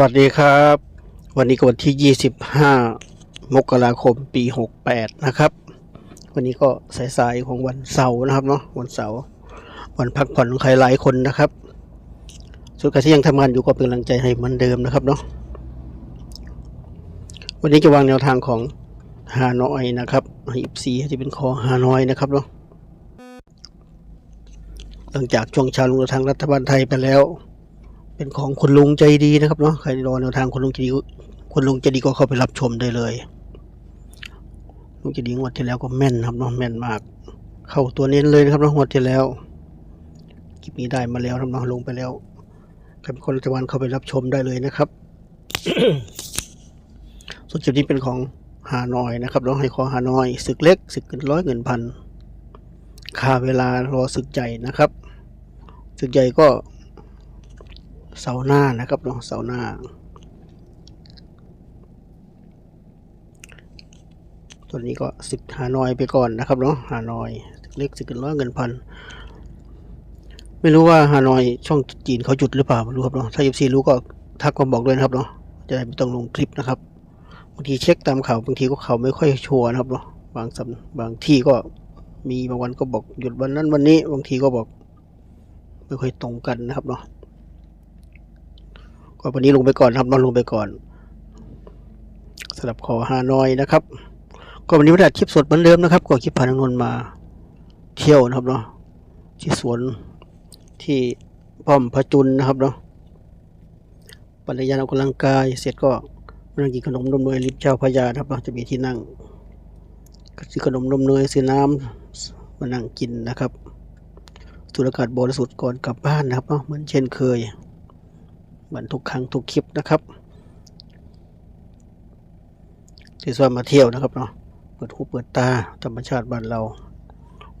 วัสดีครับ วันนี้ก็วันที่ 25 มกราคมปี 68 นะครับ วันนี้ก็สายๆของวันเสาร์นะครับเนาะวันเสาร์วันพักผ่อนของใครหลายคนนะครับส่วนใครที่ยังทำงานอยู่ก็เป็นกำลังใจให้เหมือนเดิมนะครับเนาะวันนี้จะวางแนวทางของฮานอยนะครับอีฟซีจะเป็นคอฮานอยนะครับเนาะหลังจากช่วงเช้าลงทางรัฐบาลไทยไปแล้ว เป็นของคุณลุงใจดีนะครับเนาะใครรอแนวทางคุณลุงใจดีคุณลุงใจดีก็เข้าไปรับชมได้เลยลุงใจดีงวดที่แล้วก็แม่นครับเนาะแม่นมาก เข้าตัวเน้นเลยนะครับเนาะงวดที่แล้วคลิปนี้ได้มาแล้วนะครับเนาะลงไปแล้วใครเป็นคนรัฐบาลเข้าไปรับชมได้เลยนะครับส่วนจุดนี้เป็นของฮานอยนะครับเนาะให้ขอฮานอยศึกเล็กศึกเกินร้อยเงินพันค่าเวลารอศึกใหญ่นะครับศึกใหญ่ก็ เสาหน้านะครับเนาะเสาหน้า ตัวนี้ก็สิบหานอยไปก่อนนะครับเนาะหานอยเล็กสิบเกินร้อยเงินพันไม่รู้ว่าฮานอยช่องจีนเขาหยุดหรือเปล่าไม่รู้ครับเนาะถ้าเอฟซีรู้ก็ทักมาบอกด้วยนะครับเนาะจะได้ไม่ต้องลงคลิปนะครับบางทีเช็คตามข่าวบางทีก็เขาไม่ค่อยชัวร์นะครับเนาะบางสำบางที่ก็มีบางวันก็บอกหยุดวันนั้นวันนี้ บางทีก็บอก ไม่ค่อยตรงกันนะครับเนาะ ก็วันนี้ลงไปก่อนครับนอนลงไปก่อนสำหรับขอฮานอยนะครับ ก็วันนี้วันอาทิตย์คลิปสดเหมือนเดิมนะครับก็คลิปผ่านทางนนท์มาเที่ยวนะครับเนาะที่สวนที่ป้อมพระจุนนะครับเนาะปัญญาออกกำลังกายเสร็จก็มานั่งกินขนมนมเนยริมเจ้าพระยานะครับเนาะจะมีที่นั่งก็ซื้อขนมนมเนยซื้อน้ำมานั่งกินนะครับสูดอากาศบริสุทธิ์ก่อนกลับบ้านนะครับเนาะเหมือนเช่นเคย เหมือนทุกครั้งทุกคลิปนะครับ ที่ส่วนมาเที่ยวนะครับเนาะเปิดหูเปิดตาธรรมชาติบ้านเรา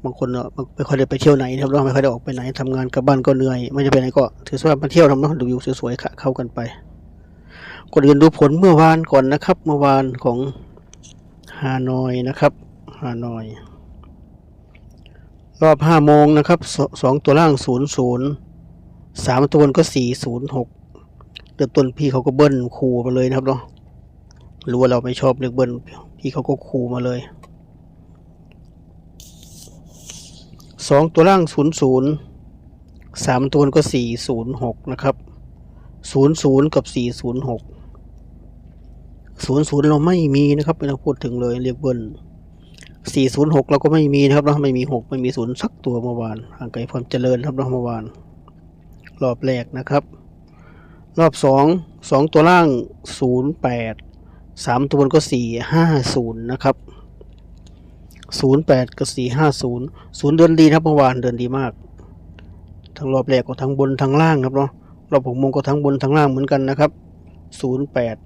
บางคนเนาะไม่ค่อยได้ไปเที่ยวไหนนะครับเนาะไม่ค่อยได้ออกไปไหนทำงานกับบ้านก็เหนื่อย ไม่จะไปไหนก็ถือว่ามาเที่ยวทำเนาะดูวิวสวยๆค่ะเข้ากันไปก่อนอื่นดูผลเมื่อวานก่อนนะครับ เมื่อวานของฮานอยนะครับฮานอย รอบห้าโมงนะครับสองตัวล่างศูนย์ศูนย์สามตัวบนก็สี่ศูนย์หก เริ่มต้นพี่เขาก็เบิ้ลคูมาเลยนะครับเนาะรู้ว่าเราไม่ชอบเลือกเบิ้ลพี่เขาก็คูมาเลยสองตัวล่างศูนย์ศูนย์สามตัวก็สี่ศูนย์หกนะครับศูนย์ศูนย์กับสี่ศูนย์หกศูนย์ศูนย์เราไม่มีนะครับไม่ต้องพูดถึงเลยเรียกเบิ้ลสี่ศูนย์หกเราก็ไม่มีนะครับเนาไม่มีหกไม่มีศูนย์สักตัวเมื่อวานห่างไกลความเจริญครับเนาะเมื่อวาน รอบแรกนะครับ รอบสองสองตัวล่างศูนย์แปดสามตัวบนก็สี่ห้าศูนย์นะครับศูนย์แปดกับสี่ห้าศูนย์ศูนย์เดินดีครับเมื่อวานเดินดีมาก ทั้งรอบแรกก็ทั้งบนทั้งล่างครับเนาะรอบหกโมงก็ทั้งบนทั้งล่างเหมือนกันนะครับศูนย์แปด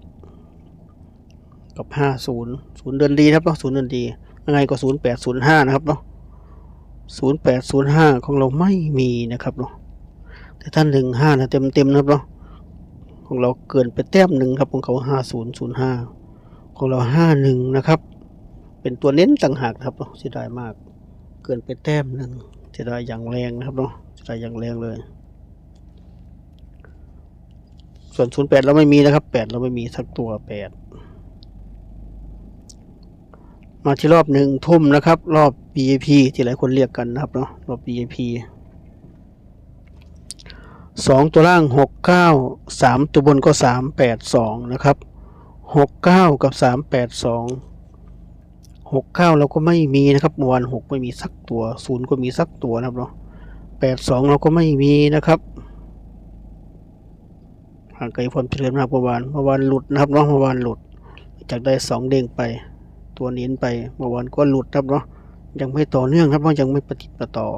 กับห้าศูนย์ศูนย์เดินดีครับเนาะศูนย์เดินดียังไงก็ศูนย์แปดศูนย์ห้านะครับเนาะศูนย์แปดศูนย์ห้าของเราไม่มีนะครับเนาะแต่ท่านหนึ่งห้านะเต็มเต็มนะครับเนาะ ของเราเกินไปแต้มหนึ่งครับของเขาห้าศูนย์ศูนย์ห้าของเราห้าหนึ่งนะครับ เป็นตัวเน้นต่างหากครับเนาะเสียดายมาก เกินไปแต้มหนึ่งเสียดายอย่างแรงนะครับเนาะเสียดายอย่างแรงเลย ส่วนศูนย์แปดเราไม่มีนะครับแปดเราไม่มีสักตัวแปดมาที่รอบหนึ่งทุ่มนะครับ รอบ BAP ที่หลายคนเรียกกันนะครับเนาะรอบ BAP สองตัวล่างหกเก้าสามตัวบนก็สามแปดสองนะครับหกเก้ากับสามแปดสองหกเก้าเราก็ไม่มีนะครับวานหกไม่มีสักตัวศูนย์ก็มีสักตัวนะครับเนาะแปดสองเราก็ไม่มีนะครับห่างไกลความเจริญมากเมื่อวานเมื่อวานหลุดนะครับเนาะเมื่อวานหลุด จากได้สองเด้งไป ตัวเน้นไปเมื่อวานก็หลุดครับเนาะยังไม่ต่อเนื่องครับเพราะยังไม่ปฏิดประต่อ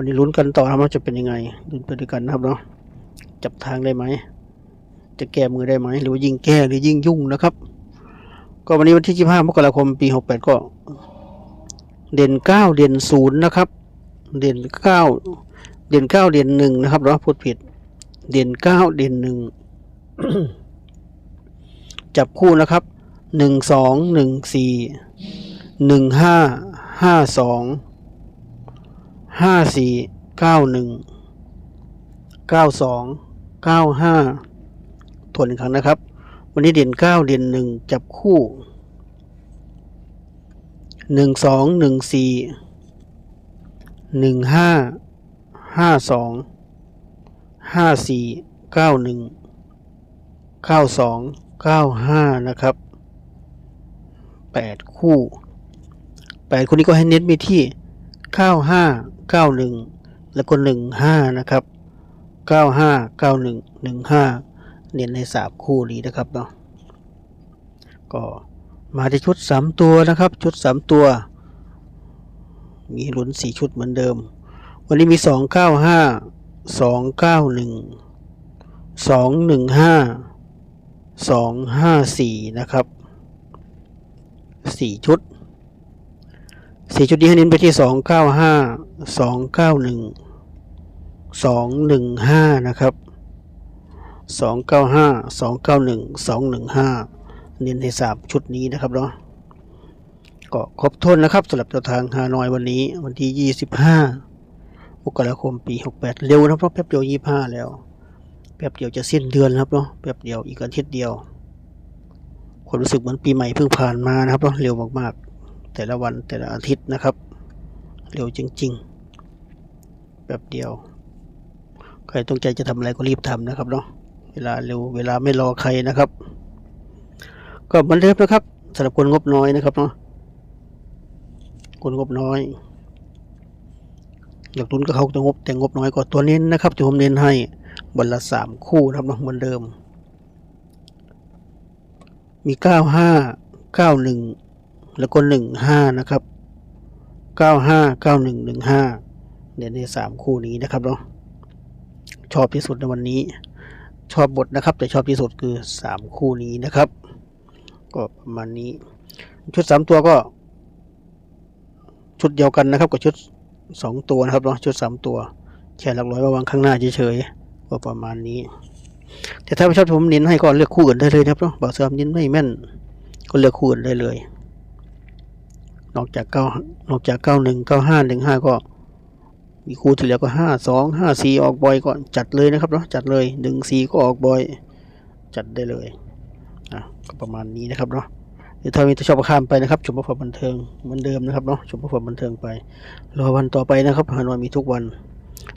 วันนี้ลุ้นกันต่อครับว่าจะเป็นยังไงลุ้นไปด้วยกันนะครับเนาะจับทางได้ไหม จะแก้มือได้ไหม หรือว่ายิ่งแก้หรือยิ่งยุ่งนะครับ ก็วันนี้วันที่25มกราคมปี 68 ก็ เด่น 9 เด่น 0 นะครับ เด่น 9 เด่น 9 เด่น 1 นะครับเนาะพูดผิด เด่น 9 เด่น 1 จับคู่นะครับ 1 2 1 4 1 5 5 2 ห้าสี่เก้าหนึ่งเก้าสองเก้าห้าทวนอีกครั้งนะครับ วันนี้เด่นเก้าเด่นหนึ่งจับคู่หนึ่งสองหนึ่งสี่หนึ่งห้าห้าสองห้าสี่เก้าหนึ่งเก้าสองเก้าห้านะครับแปดคู่แปดคู่นี้ก็ให้เน้นไปที่ เก้าห้าเก้าหนึ่งแล้วก็หนึ่งห้านะครับเก้าห้าเก้าหนึ่งหนึ่งห้าเน้นในสามคู่นี้นะครับเนาะก็มาที่ชุดสามตัวนะครับ ชุดสามตัว มีลุ้นสี่ชุดเหมือนเดิม วันนี้มีสองเก้าห้าสองเก้าหนึ่งสองหนึ่งห้าสองห้าสี่นะครับสี่ชุด สี่ชุดนี้ให้เน้นไปที่สองเก้าห้าสองเก้าหนึ่งสองหนึ่งห้านะครับสองเก้าห้าสองเก้าหนึ่งสองหนึ่งห้าเน้นในสามชุดนี้นะครับเนาะก็ครบถ้วนนะครับสำหรับตัวทางฮานอยวันนี้วันที่25มกราคมปี68เร็วนะเพราะแป๊บเดียว25แล้วแป๊บเดียวจะสิ้นเดือนครับเนาะแป๊บเดียวอีกอาทิตย์เดียวความรู้สึกเหมือนปีใหม่เพิ่งผ่านมานะครับเนาะเร็วมากๆ แต่ละวันแต่ละอาทิตย์นะครับ เร็วจริงๆแป๊บเดียว ใครต้องใจจะทำอะไรก็รีบทำนะครับเนาะเวลาเร็วเวลาไม่รอใครนะครับ ก็เหมือนเดิมนะครับสำหรับคนงบน้อยนะครับเนาะคนงบน้อยอยากลุ้นก็เขาจะงบแต่งบน้อยกว่าตัวเน้นนะครับที่ผมเน้นให้บนละสามคู่นะครับเนาะเหมือนเดิม มีเก้าห้าเก้าหนึ่ง แล้วก็หนึ่งห้านะครับเก้าห้าเก้าหนึ่งหนึ่งห้าเนี่ยในสามคู่นี้นะครับเนาะชอบที่สุดในวันนี้ ชอบบทนะครับ แต่ชอบที่สุดคือสามคู่นี้นะครับ ก็ประมาณนี้ ชุดสามตัวก็ ชุดเดียวกันนะครับกับชุดสองตัวนะครับเนาะชุดสามตัวแค่หลักร้อยมาวางข้างหน้าเฉยๆก็ประมาณนี้แต่ถ้าไม่ชอบผมเน้นให้ก็เลือกคู่อื่นได้เลยนะครับเนาะบอกเสริมเน้นไม่แม่น ก็เลือกคู่อื่นได้เลย นอกจากเก้านอกจากเก้าหนึ่งเก้าห้าหนึ่งห้าก็ มีคู่ที่เหลือก็ห้าสองห้าสี่ออกบ่อยก็จัดเลยนะครับเนาะจัดเลยหนึ่งสี่ก็ออกบ่อย จัดได้เลยอะก็ประมาณนี้นะครับเนาะหรือถ้ามีตัวชอบข้ามไปนะครับชมประบันเทิงเหมือนเดิมนะครับเนาะชมประบันเทิงไปรอวันต่อไปนะครับฮานอยมีทุกวัน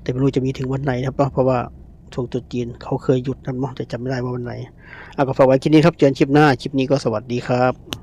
แต่ไม่รู้จะมีถึงวันไหนนะครับเนาะเพราะว่าช่วงตรุษจีนเขาเคยหยุดนะเนาะแต่จำไม่ได้ว่าวันไหนเอาก็ฝากไว้คลิปนี้ครับเจอกันคลิปหน้าคลิปนี้ก็สวัสดีครับ